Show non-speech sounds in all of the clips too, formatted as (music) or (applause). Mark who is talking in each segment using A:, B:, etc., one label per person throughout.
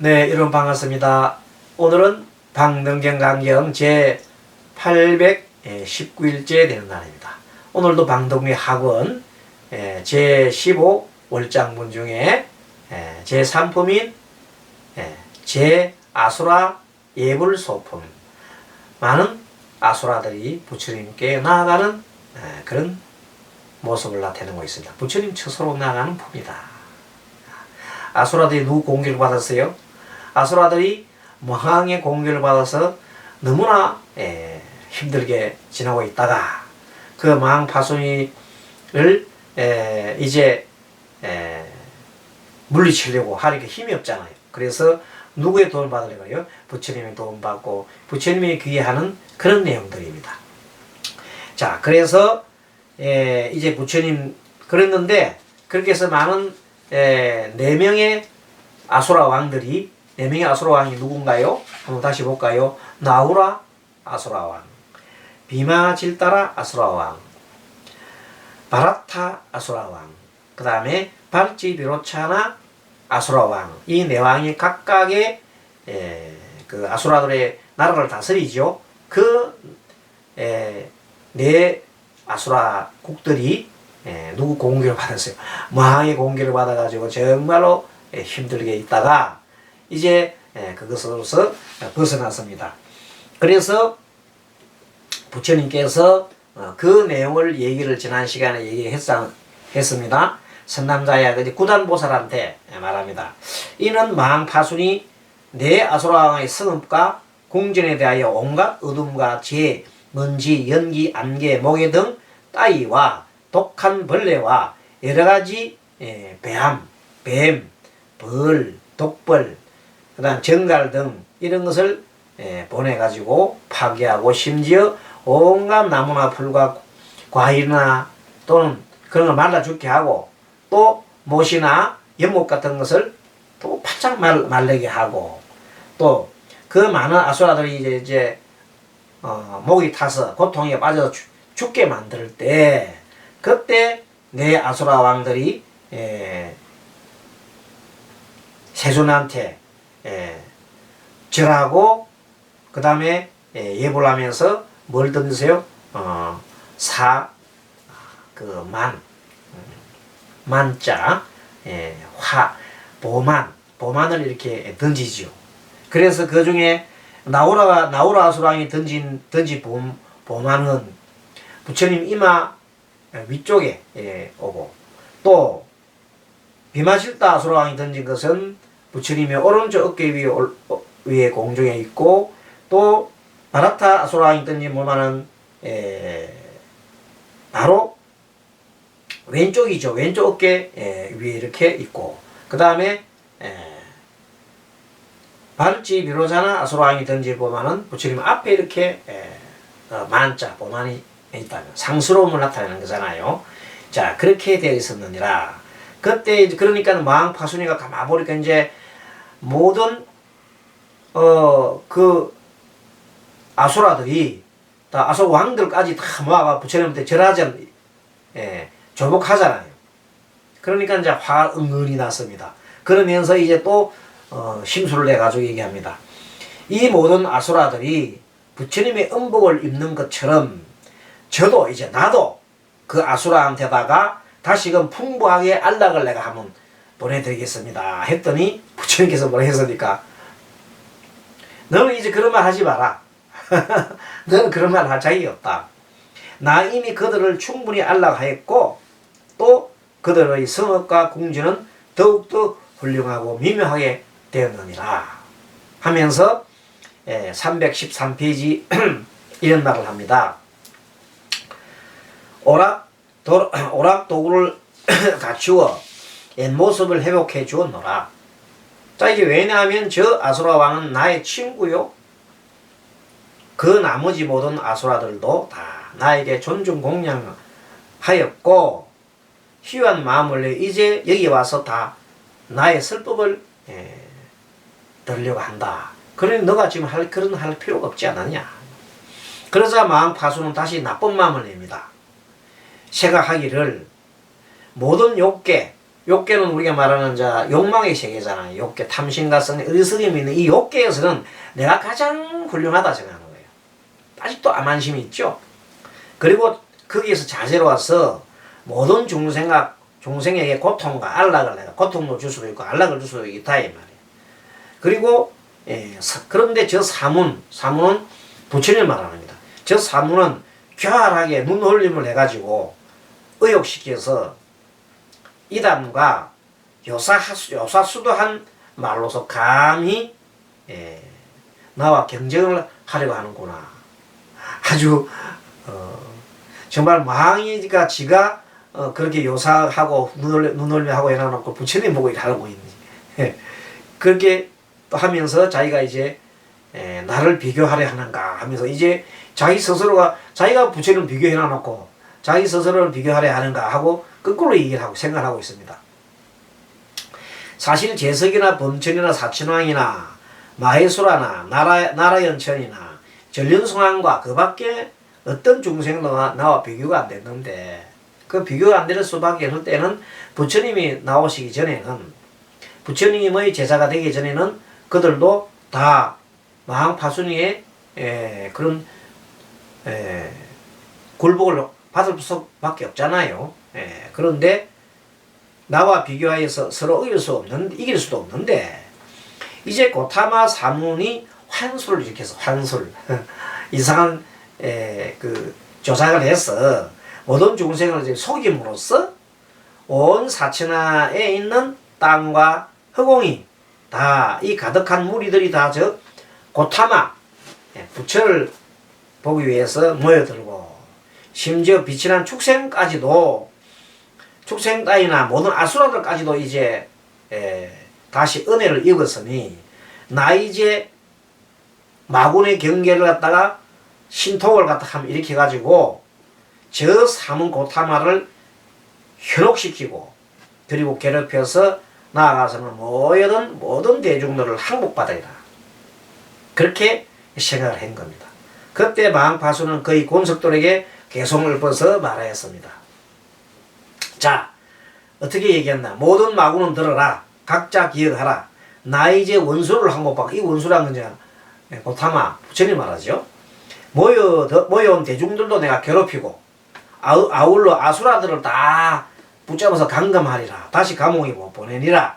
A: 네, 여러분 반갑습니다. 오늘은 방등경강경 제 819일째 되는 날입니다. 오늘도 방동의 학원 예, 제15 월장문 중에 예, 제 3품인 제 아수라 예불 소품 많은 아수라들이 부처님께 나아가는 예, 그런 모습을 나타내고 있습니다. 부처님 처소로 나아가는 품이다. 아수라들이 누구 공격을 받았어요? 아수라들이 모항의 공격을 받아서 너무나 에, 힘들게 지나고 있다가 그망 파순이를 에, 이제 에, 물리치려고 하니까 힘이 없잖아요. 그래서 누구의 도움을 받으려고요? 부처님의 도움 받고 부처님의 귀하는 그런 내용들입니다. 자, 그래서 에, 이제 부처님 그랬는데 그렇게 해서 많은 에, 네 명의 아수라 왕들이 네 명의 아수라 왕이 누군가요? 한번 다시 볼까요? 나우라 아수라 왕, 비마 질따라 아수라 왕, 바라타 아수라 왕, 그 다음에 발지 비로차나 아수라 왕. 이 네 왕이 각각의 에, 그 아수라들의 나라를 다스리죠. 그네 아수라 국들이 에, 누구 공격을 받았어요? (laughs) 망의 공격을 받아가지고 정말로 에, 힘들게 있다가 이제 에, 그것으로서 벗어났습니다. 그래서 부처님께서 어, 그 내용을 얘기를 지난 시간에 얘기했습니다. 선남자야 그 구단보살한테 말합니다. 이는 망파순이 내 아수라왕의 성읍과 궁전에 대하여 온갖 어둠과 재, 먼지, 연기, 안개, 모계 등 따위와 독한 벌레와 여러 가지 예, 배암, 뱀, 벌, 독벌, 그 다음 정갈 등 이런 것을 예, 보내가지고 파괴하고 심지어 온갖 나무나 풀과 과일이나 또는 그런 걸 말라 죽게 하고 또 못이나 연못 같은 것을 또 바짝 말, 말리게 하고 또 그 많은 아수라들이 이제, 이제 어, 목이 타서 고통에 빠져서 죽, 죽게 만들 때 그때 내 아수라 왕들이 에, 세존한테 에, 절하고 그 다음에 예불 하면서 뭘 던지세요? 어, 사, 그 만, 만자, 에, 화, 보만, 보만을 이렇게 던지지요. 그래서 그 중에 나우라 나우라 아수랑이 던진 던지 봄 보만은 부처님 이마 위쪽에 예, 오고 또 비마실다 아수랑이 던진 것은 부처님의 오른쪽 어깨 위에 올, 어, 위에 공중에 있고 또 바라타 아수랑이 던진 보만은 에, 바로 왼쪽이죠. 왼쪽 어깨 에, 위에 이렇게 있고 그 다음에 발지 비로자나 아수라왕이 던질 보면은 부처님 앞에 이렇게 에, 어, 만자 보만이 있다면 상스러움을 나타내는 거잖아요. 자 그렇게 되어 있었느니라. 그때 이제 그러니까 마왕 파순이가 가만 보니까 이제 모든 어 그 아수라들이 다 아수 왕들까지 다 모아가 부처님한테 절하자 예, 조복하잖아요. 그러니까 이제 화 은근히 났습니다. 그러면서 이제 또 어, 심술을 내 가지고 얘기합니다. 이 모든 아수라들이 부처님의 음복을 입는 것처럼 저도 이제 나도 그 아수라한테다가 다시금 풍부하게 안락을 내가 한번 보내드리겠습니다. 했더니 부처님께서 뭐라 했으니까 너는 이제 그런 말 하지 마라. (laughs) 너는 그런 말 할 자격이 없다. 나 이미 그들을 충분히 안락하였고 또 그들의 성업과 궁지는 더욱더 훌륭하고 미묘하게 되었느니라 하면서 313페이지 (clears throat) 이런 말을 합니다. 오락, 도, 오락 도구를 (clears throat) 갖추어 옛 모습을 회복해 주었노라. 자 이게 왜냐하면 저 아수라 왕은 나의 친구요. 그 나머지 모든 아수라들도 다 나에게 존중 공양하였고 희유한 마음을 이제 여기 와서 다 나의 설법을 예, 들으려고 한다. 그러니 너가 지금 할 그런 할 필요가 없지 않느냐. 그러자 마음 파수는 다시 나쁜 마음을 냅니다. 생각하기를 모든 욕계 욕계는 우리가 말하는 자 욕망의 세계잖아요. 욕계 탐심과 성 어리석임이 있는 이 욕계에서는 내가 가장 훌륭하다 생각하는 거예요. 아직도 암만심이 있죠. 그리고 거기에서 자제로 와서 모든 중생과 중생에게 고통과 안락을 내가 고통도 줄 수도 있고 안락을 줄 수도 있다 이 말이에요. 그리고 예, 사- 그런데 저 사문 사문은 부처님 말합니다. 저 사문은 교활하게 눈홀림을 해가지고 의욕시켜서 이단과 요사하수, 요사수도한 말로서 감히 예, 나와 경쟁을 하려고 하는구나. 아주 어, 정말 망이가 지가 어, 그렇게 요사하고 눈올려 눈올려하고 해놔놓고 부처님 보고 일하고 있는 예, 그렇게 또 하면서 자기가 이제 에, 나를 비교하려 하는가 하면서 이제 자기 스스로가 자기가 부처를 비교해 놔놓고 자기 스스로를 비교하려 하는가 하고 거꾸로 얘기를 하고 생각하고 있습니다. 사실 재석이나 범천이나 사천왕이나 마해수라나 나라, 나라연천이나 전륜승왕과 그 밖에 어떤 중생도 나, 나와 비교가 안 됐는데 그 비교가 안 되는 수밖에 없을 때는 부처님이 나오시기 전에는 부처님의 제자가 되기 전에는 그들도 다 마항파순이의 에, 그런 에, 굴복을 받을 수밖에 없잖아요. 에, 그런데 나와 비교하여서 서로 이길 수 없는 이길 수도 없는데 이제 고타마 사문이 환술을 일으켜서 환술 (laughs) 이상한 에, 그 조작을 해서 모든 중생을 속임으로써 온 사천하에 있는 땅과 허공이 다 이 가득한 무리들이 다 저 고타마 예, 부처를 보기 위해서 모여들고 심지어 빛이 난 축생까지도 축생 따위나 모든 아수라들까지도 이제 에, 다시 은혜를 입었으니 나 이제 마군의 경계를 갖다가 신통을 갖다 하면 이렇게 가지고 저 삼은 고타마를 현혹시키고 그리고 괴롭혀서 나아가서는 모든 모든 대중들을 항복받으리라 그렇게 생각을 한 겁니다. 그때 마항파수는 거의 곤석돌에게 개송을 벗어 말하였습니다. 자, 어떻게 얘기했나? 모든 마구는 들어라. 각자 기억하라. 나 이제 원수를 항복받고, 이 원수란 건 이제 고타마, 부처님 말하죠. 모여, 모여온 대중들도 내가 괴롭히고, 아우, 아울러 아수라들을 다 붙잡아서 감금하리라. 다시 감옥에 못 보내니라.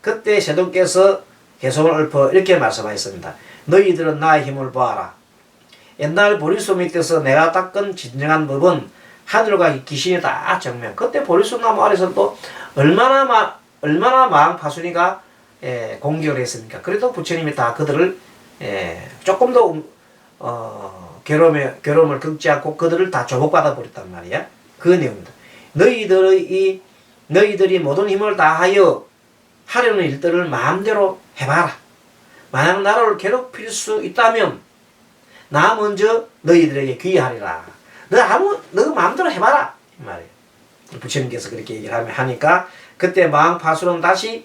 A: 그때 세동께서 개성을 읊어 이렇게 말씀하셨습니다. 너희들은 나의 힘을 보아라. 옛날 보리수 밑에서 내가 닦은 진정한 법은 하늘과 귀신이 다 정면. 그때 보리수 나무 아래서 또 얼마나 마, 얼마나 마음 파순이가 예, 공격을 했습니까? 그래도 부처님이 다 그들을 예, 조금 더 어, 괴로움에, 괴로움을 겪지 않고 그들을 다 조복받아 버렸단 말이야. 그 내용입니다. 너희들의 이 너희들이 모든 힘을 다하여 하려는 일들을 마음대로 해봐라. 만약 나를 괴롭힐 수 있다면 나 먼저 너희들에게 귀하리라. 너 아무 너 마음대로 해봐라 이 말이에요. 부처님께서 그렇게 얘기를 하니까 그때 마음 파수는 다시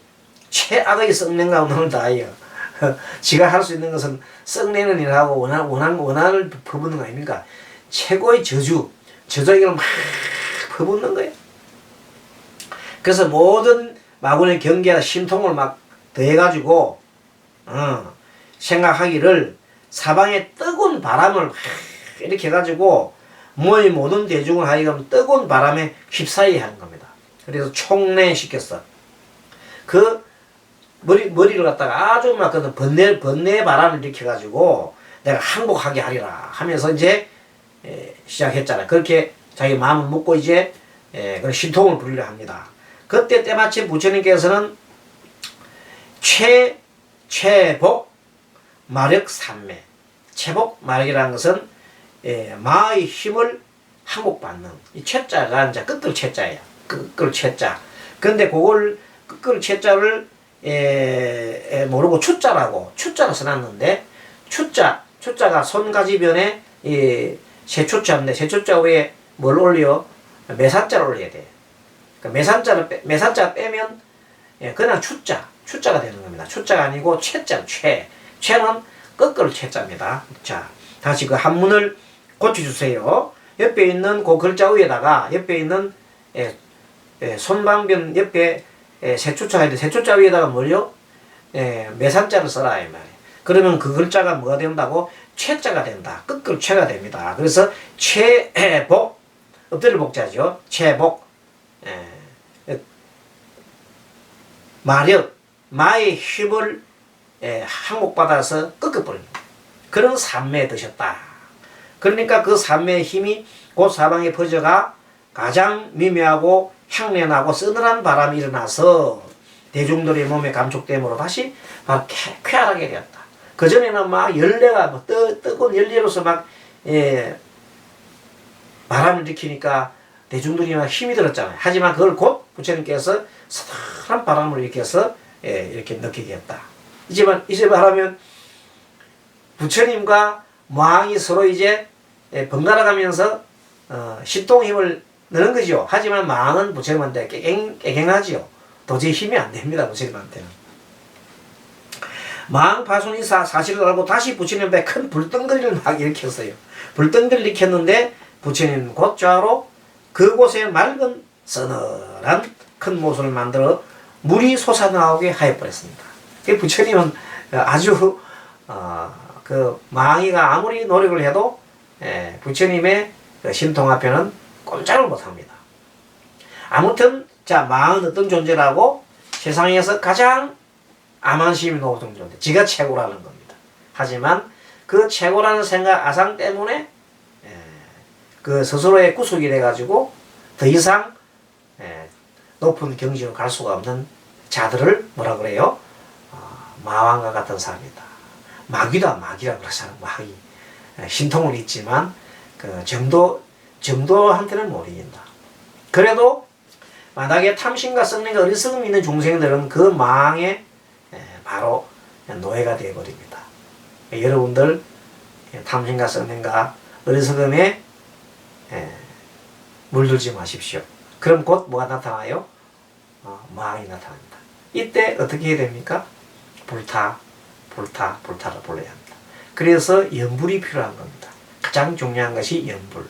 A: 최악의 썩낸 가운데를 다하여 지가 할 수 있는 것은 썩내는 일하고 원한 원한 원한을 퍼붓는 거 아닙니까? 최고의 저주 저주를 막 퍼붓는 거예요. 그래서 모든 마군의 경계와 심통을 막 더해가지고 어, 생각하기를 사방에 뜨거운 바람을 막 이렇게 해가지고 모의 모든 대중을 하여금 뜨거운 바람에 휩싸이게 하는 겁니다. 그래서 총례시켰어. 그 머리 머리를 갖다가 아주 막 그런 번뇌 번뇌 바람을 일으켜가지고 내가 항복하게 하리라 하면서 이제 에, 시작했잖아. 그렇게 자기 마음을 먹고 이제 에, 그 신통을 부리려 합니다. 그때 때마침 부처님께서는 최 최복 마력 삼매 최복 마력이라는 것은 예, 마의 힘을 항복받는 이 최자가 이제 끝글 최자예요. 끝글 최자. 그런데 그걸 끝글 최자를 예, 예, 모르고 추자라고 추자로 써놨는데 추자 추자가 손가지변에 이 세추자인데 세추자 위에 뭘 올려 매산자를 올려야 돼. 그 매산자를 빼, 매산자 빼면 예, 그냥 추자 추자가 되는 겁니다. 추자가 아니고 최자 최 최는 거꾸로 최자입니다. 자 다시 그 한문을 고쳐주세요. 옆에 있는 그 글자 위에다가 옆에 있는 예, 예, 손방변 옆에 예, 세초자가 있는데 세초자 위에다가 뭘요? 예, 매산자를 써라 이 말이에요. 그러면 그 글자가 뭐가 된다고? 최자가 된다. 끝글 최가 됩니다. 그래서 최복 엎드려 복자죠. 최복 예, 마력 마의 힘을 예, 항복받아서 꺾어버립니다. 그런 산매에 드셨다. 그러니까 그 산매의 힘이 곧 사방에 퍼져가 가장 미묘하고 향내나고 서늘한 바람이 일어나서 대중들의 몸에 감촉됨으로 다시 막 쾌- 쾌활하게 되었다. 그전에는 막 열내가 뭐 뜨, 뜨거운 열내로서 막, 예, 바람을 일으키니까 대중들이 막 힘이 들었잖아요. 하지만 그걸 곧 부처님께서 서늘한 바람을 일으켜서 예, 이렇게 느끼게 했다. 이제 말하면 부처님과 모항이 서로 이제 예, 번갈아 가면서 어, 신통 힘을 넣는 거죠. 하지만 망은 부처님한테 깨갱, 깨갱하지요. 도저히 힘이 안 됩니다. 부처님한테는. 망 파손이 사, 사실을 알고 다시 부처님한테 큰 불덩거리를 막 일으켰어요. 불덩거리를 일으켰는데 부처님 곧좌로 그곳에 맑은 서늘한 큰 모습을 만들어 물이 솟아나오게 하여버렸습니다. 그 부처님은 아주 어, 그 망이가 아무리 노력을 해도 예, 부처님의 그 신통 앞에는 꼼짝을 못합니다. 아무튼 자 망은 어떤 존재라고 세상에서 가장 암한심이 높은 존재, 지가 최고라는 겁니다. 하지만 그 최고라는 생각 아상 때문에 예, 그 스스로의 구속이 돼가지고 더 이상 예, 높은 경지로 갈 수가 없는 자들을 뭐라 그래요? 어, 마왕과 같은 사람이다. 마귀다 마귀라 그러잖아요. 마귀. 예, 신통은 있지만 그 정도 정도한테는 못 이긴다. 그래도 만약에 탐심과 썩는과 어리석음 있는 중생들은 그 망에 예, 바로 노예가 되어버립니다. 여러분들 예, 탐심과 썩는과 어리석음에 예, 물들지 마십시오. 그럼 곧 뭐가 나타나요? 어, 망이 나타납니다. 이때 어떻게 해야 됩니까? 불타, 불타, 불타를 불러야 합니다. 그래서 연불이 필요한 겁니다. 가장 중요한 것이 연불.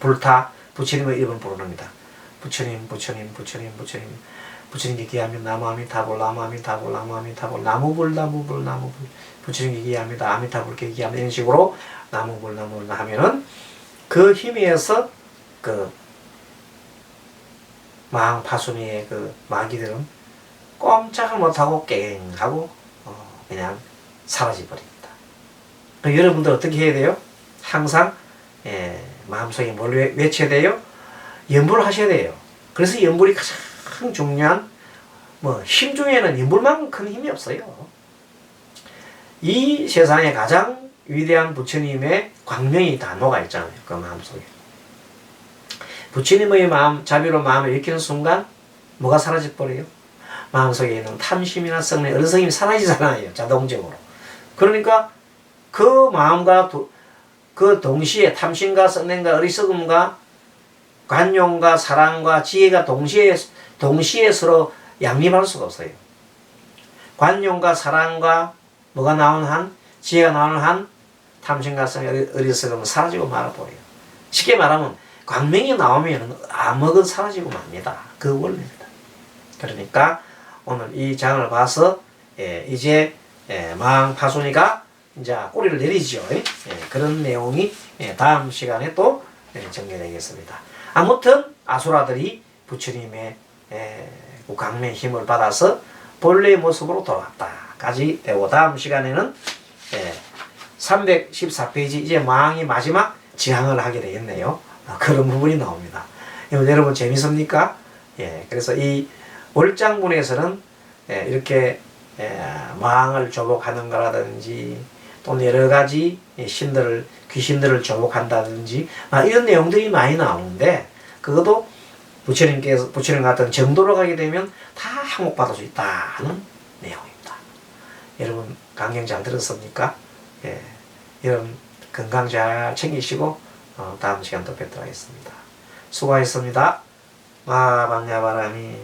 A: 불타, 부처님의 이름을 부르는 겁니다. 부처님, 부처님, 부처님, 부처님. 부처님께 기하면 나무 아미타불, 나무 아미타불, 나무 아미타불, 나무불, 나무불, 나무불. 부처님께 기합니다. 아미타불께 기합니다. 이런 식으로 나무불, 나무불 하면은 그 힘에 의해서 그 망 파순이의 그 마귀들은 꼼짝을 못하고 깽 하고 어, 그냥 사라져 버립니다. 그 여러분들 어떻게 해야 돼요? 항상 예, 마음속에 뭘 외- 외쳐야 돼요? 연불을 하셔야 돼요. 그래서 연불이 가장 중요한 뭐 힘 중에는 연불만큼 큰 힘이 없어요. 이 세상에 가장 위대한 부처님의 광명이 단호가 있잖아요. 그 마음속에. 부처님의 마음, 자비로 마음을 일으키는 순간 뭐가 사라져버려요? 마음속에 있는 탐심이나 성내, 어리석임이 사라지잖아요. 자동적으로. 그러니까 그 마음과 도- 그 동시에 탐심과 성냄과 어리석음과 관용과 사랑과 지혜가 동시에 동시에 서로 양립할 수가 없어요. 관용과 사랑과 뭐가 나오는 한 지혜가 나오는 한 탐심과 성 어리석음은 사라지고 말아버려요. 쉽게 말하면 광명이 나오면 암흑은 사라지고 맙니다. 그 원리입니다. 그러니까 오늘 이 장을 봐서 예, 이제 예, 망 파순이가 이제 꼬리를 내리죠. 예, 그런 내용이 예, 다음 시간에 또 예, 전개되겠습니다. 아무튼 아수라들이 부처님의 예, 그 강매의 힘을 받아서 본래의 모습으로 돌아왔다까지 되고 다음 시간에는 예, 314페이지 이제 망이 마지막 지향을 하게 되겠네요. 아, 그런 부분이 나옵니다. 여러분, 재밌습니까? 예, 그래서 이 월장문에서는 예, 이렇게 예, 망을 조복하는 거라든지 또 여러 가지 이 신들을 귀신들을 조복한다든지 아, 이런 내용들이 많이 나오는데 그것도 부처님께서 부처님 같은 정도로 가게 되면 다 항목받을 수 있다는 내용입니다. 여러분 강경 잘 들었습니까? 예, 여러분 건강 잘 챙기시고 어, 다음 시간 또 뵙도록 하겠습니다. 수고하셨습니다. 마방야바람이